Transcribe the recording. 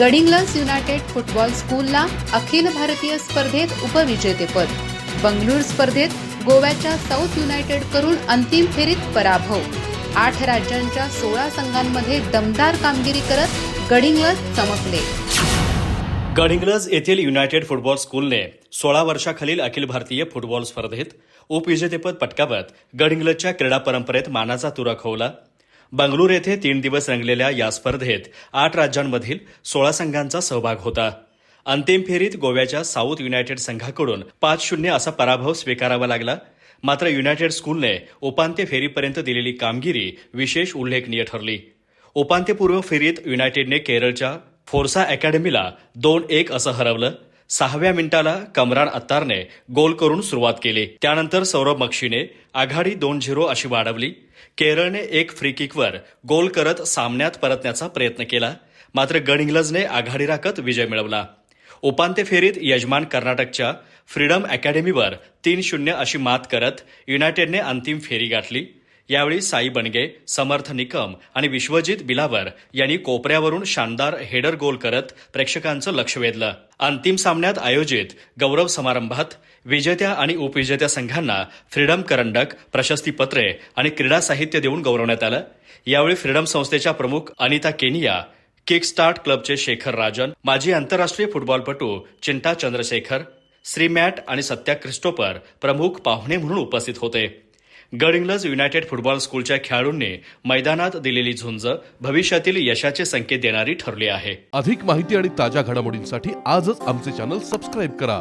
Gadhinglaj United football स्कूलला अखिल भारतीय स्पर्धेत उपविजेतेपद. बंगळूर स्पर्धेत गोव्याच्या साऊथ युनायटेड करून अंतिम फेरीत पराभव. आठ राज्यांच्या सोळा संघांमध्ये दमदार कामगिरी करत गडिंग्लज चमकले. गडिंग्लज येथील युनायटेड फुटबॉल स्कूलने सोळा वर्षाखालील अखिल भारतीय फुटबॉल स्पर्धेत उपविजेतेपद पटकावत गडिंग्लजच्या क्रीडा परंपरेत मानाचा तुरा खोवला. बंगळूर येथे तीन दिवस रंगलेल्या या स्पर्धेत आठ राज्यांमधील सोळा संघांचा सहभाग होता. अंतिम फेरीत गोव्याच्या साऊथ युनायटेड संघाकडून पाच शून्य असा पराभव स्वीकारावा लागला. मात्र युनायटेड स्कूलने उपांत्य फेरीपर्यंत दिलेली कामगिरी विशेष उल्लेखनीय ठरली. उपांत्यपूर्व फेरीत युनायटेडने केरळच्या फोर्सा अकॅडमीला दोन एक असं हरवलं. सहाव्या मिनिटाला कमरान अत्तारने गोल करून सुरुवात केली. त्यानंतर सौरभ मक्षीने आघाडी दोन झिरो अशी वाढवली. केरळने एक फ्री किकवर गोल करत सामन्यात परतण्याचा प्रयत्न केला. मात्र गडिंग्लजने आघाडी राखत विजय मिळवला. उपांत्य फेरीत यजमान कर्नाटकच्या फ्रीडम अकॅडमीवर तीन शून्य अशी मात करत युनायटेडने अंतिम फेरी गाठली. यावेळी साई बनगे समर्थ निकम आणि विश्वजित बिलावर यांनी कोपऱ्यावरून शानदार हेडर गोल करत प्रेक्षकांचं लक्ष वेधलं. अंतिम सामन्यात आयोजित गौरव समारंभात विजेत्या आणि उपविजेत्या संघांना फ्रीडम करंडक प्रशस्तीपत्रे आणि क्रीडा साहित्य देऊन गौरवण्यात आलं. यावेळी फ्रीडम संस्थेच्या प्रमुख अनिता केनिया किक स्टार्ट क्लबचे शेखर राजन माजी आंतरराष्ट्रीय फुटबॉलपटू चिंटा चंद्रशेखर श्री मॅट आणि सत्या क्रिस्टोपर प्रमुख पाहुणे म्हणून उपस्थित होते. गडिंग्लज युनायटेड फुटबॉल स्कूलच्या खेळाडूंनी मैदानात दिलेली झुंज भविष्यातील यशाचे संकेत देणारी ठरली आहे. अधिक माहिती आणि ताज्या घडामोडींसाठी आजच आमचे चॅनल सबस्क्राईब करा.